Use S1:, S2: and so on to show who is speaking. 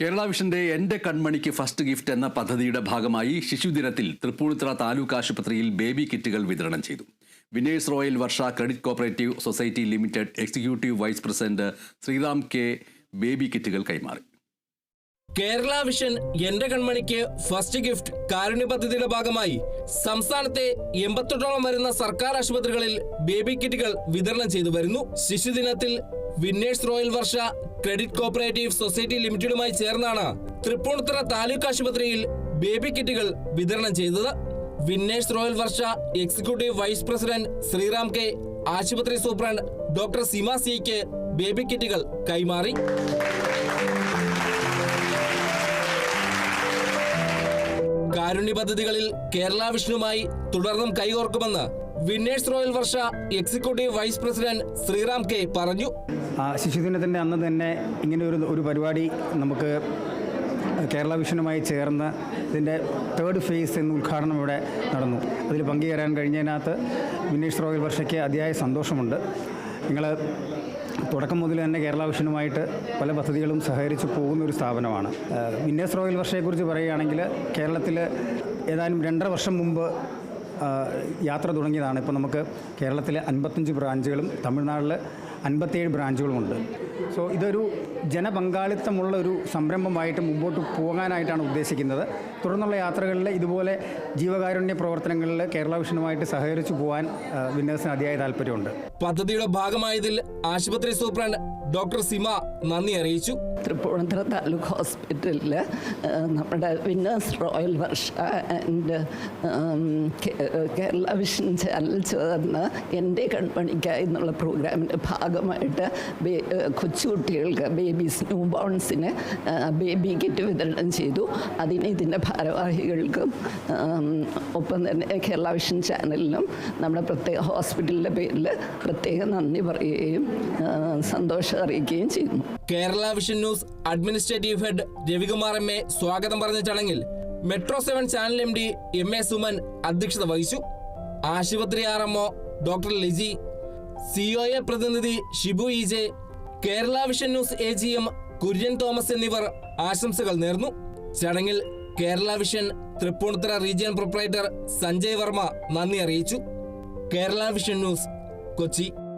S1: കേരള വിഷന്റെ എന്റെ കൺമണിക്ക് first gift എന്ന പദ്ധതിയുടെ ഭാഗമായി ശിശുദിനത്തിൽ തൃപ്പൂണിത്തുറ താലൂക്ക് ആശുപത്രിയിൽ ബേബി കിറ്റുകൾ വിതരണം ചെയ്തു. Winners royal Varsha credit cooperative society limited executive vice president Sriram K baby കിറ്റുകൾ കൈമാറി.
S2: കേരള വിഷൻ എന്റെ കൺമണിക്ക് ഫസ്റ്റ് ഗിഫ്റ്റ് കാരുണ്യ പദ്ധതിയുടെ ഭാഗമായി. സംസ്ഥാനത്തെ എൺപത്തെട്ടോളം വരുന്ന സർക്കാർ ആശുപത്രികളിൽ ബേബി കിറ്റുകൾ വിതരണം ചെയ്തു വരുന്നു. ശിശുദിനത്തിൽ winners royal Varsha credit cooperative society ലിമിറ്റഡുമായി ചേർന്നാണ് തൃപ്പൂണിത്തുറ താലൂക്ക് ആശുപത്രിയിൽ ബേബി കിറ്റുകൾ വിതരണം ചെയ്തത്. Winners royal Varsha executive vice president Sriram K ആശുപത്രി സൂപ്രണ്ട് ഡോക്ടർ സീമ സിക്ക് ബേബി കിറ്റുകൾ കൈമാറി. കാരുണ്യ പദ്ധതികളിൽ കേരള വിഷ്ണുമായി തുടർന്നും കൈകോർക്കുമെന്ന് winners royal Varsha executive vice president Sriram K പറഞ്ഞു.
S3: ശിശുദിനത്തിന്റെ അന്ന് തന്നെ ഇങ്ങനെ ഒരു ഒരു പരിപാടി നമുക്ക് കേരള വിഷനുമായി ചേർന്ന് ഇതിന്റെ തേർഡ് ഫേസ് എന്ന ഉദ്ഘാടനം ഇവിടെ നടന്നു. അതിൽ പങ്കുചേരാൻ കഴിഞ്ഞതിനകത്ത് വിന്നേഷ് റോയൽ വർഷയ്ക്ക് അതിയായ സന്തോഷമുണ്ട്. നിങ്ങൾ തുടക്കം മുതൽ തന്നെ കേരള വിഷനുമായിട്ട് പല പദ്ധതികളും സഹകരിച്ച് പോകുന്ന ഒരു സ്ഥാപനമാണ് വിന്നേഴ്സ് റോയൽ വർഷയെക്കുറിച്ച് പറയുകയാണെങ്കിൽ കേരളത്തിൽ ഏതാനും രണ്ടര വർഷം മുമ്പ് യാത്ര തുടങ്ങിയതാണ്. ഇപ്പോൾ നമുക്ക് കേരളത്തിലെ അൻപത്തഞ്ച് ബ്രാഞ്ചുകളും തമിഴ്നാട്ടിൽ അൻപത്തേഴ് ബ്രാഞ്ചുകളുമുണ്ട്. സോ ഇതൊരു ജനപങ്കാളിത്തമുള്ള ഒരു സംരംഭമായിട്ട് മുമ്പോട്ട് പോകാനായിട്ടാണ് ഉദ്ദേശിക്കുന്നത്. തുടർന്നുള്ള യാത്രകളിൽ ഇതുപോലെ ജീവകാരുണ്യ പ്രവർത്തനങ്ങളിൽ കേരള വിഷനുമായിട്ട് സഹകരിച്ചു പോകാൻ വിന്നേഴ്സിന് അതിയായ താല്പര്യമുണ്ട്.
S2: പദ്ധതിയുടെ ഭാഗമായതിൽ ആശുപത്രി സൂപ്രണ്ട് ഡോക്ടർ സിമ നന്ദി അറിയിച്ചു.
S4: തൃപ്പൂണിത്തുറ താലൂക്ക് ഹോസ്പിറ്റലിൽ നമ്മുടെ winners royal Varsha and Kerala vision channel ചേർന്ന് എന്റെ കൺപണിക്ക എന്നുള്ള പ്രോഗ്രാമിന്റെ ഭാഗമായിട്ട് കൊച്ചുകുട്ടികൾക്ക് ബേബീസ് ന്യൂ ബോൺസിന് ബേബി കിറ്റ് വിതരണം ചെയ്തു. അതിന് ഇതിന്റെ ഭാരവാഹികൾക്കും ഒപ്പം തന്നെ കേരള വിഷൻ ചാനലിനും നമ്മുടെ പ്രത്യേക ഹോസ്പിറ്റലിന്റെ പേരിൽ പ്രത്യേകം നന്ദി പറയുകയും സന്തോഷം അറിയിക്കുകയും ചെയ്യുന്നു
S2: Kerala vision news administrative head Ravikumar M A സ്വാഗതം പറഞ്ഞ ചടങ്ങിൽ metro seven channel M D M A Suman അധ്യക്ഷത വഹിച്ചു. ആശുപത്രി R M O doctor Liji COA പ്രതിനിധി Shibu EJ Kerala vision news A G M Kurian Thomas എന്നിവർ ആശംസകൾ നേർന്നു. ചടങ്ങിൽ Kerala vision Thrippunithura region proprietor Sanjay Varma നന്ദി അറിയിച്ചു. Kerala vision news Kochi.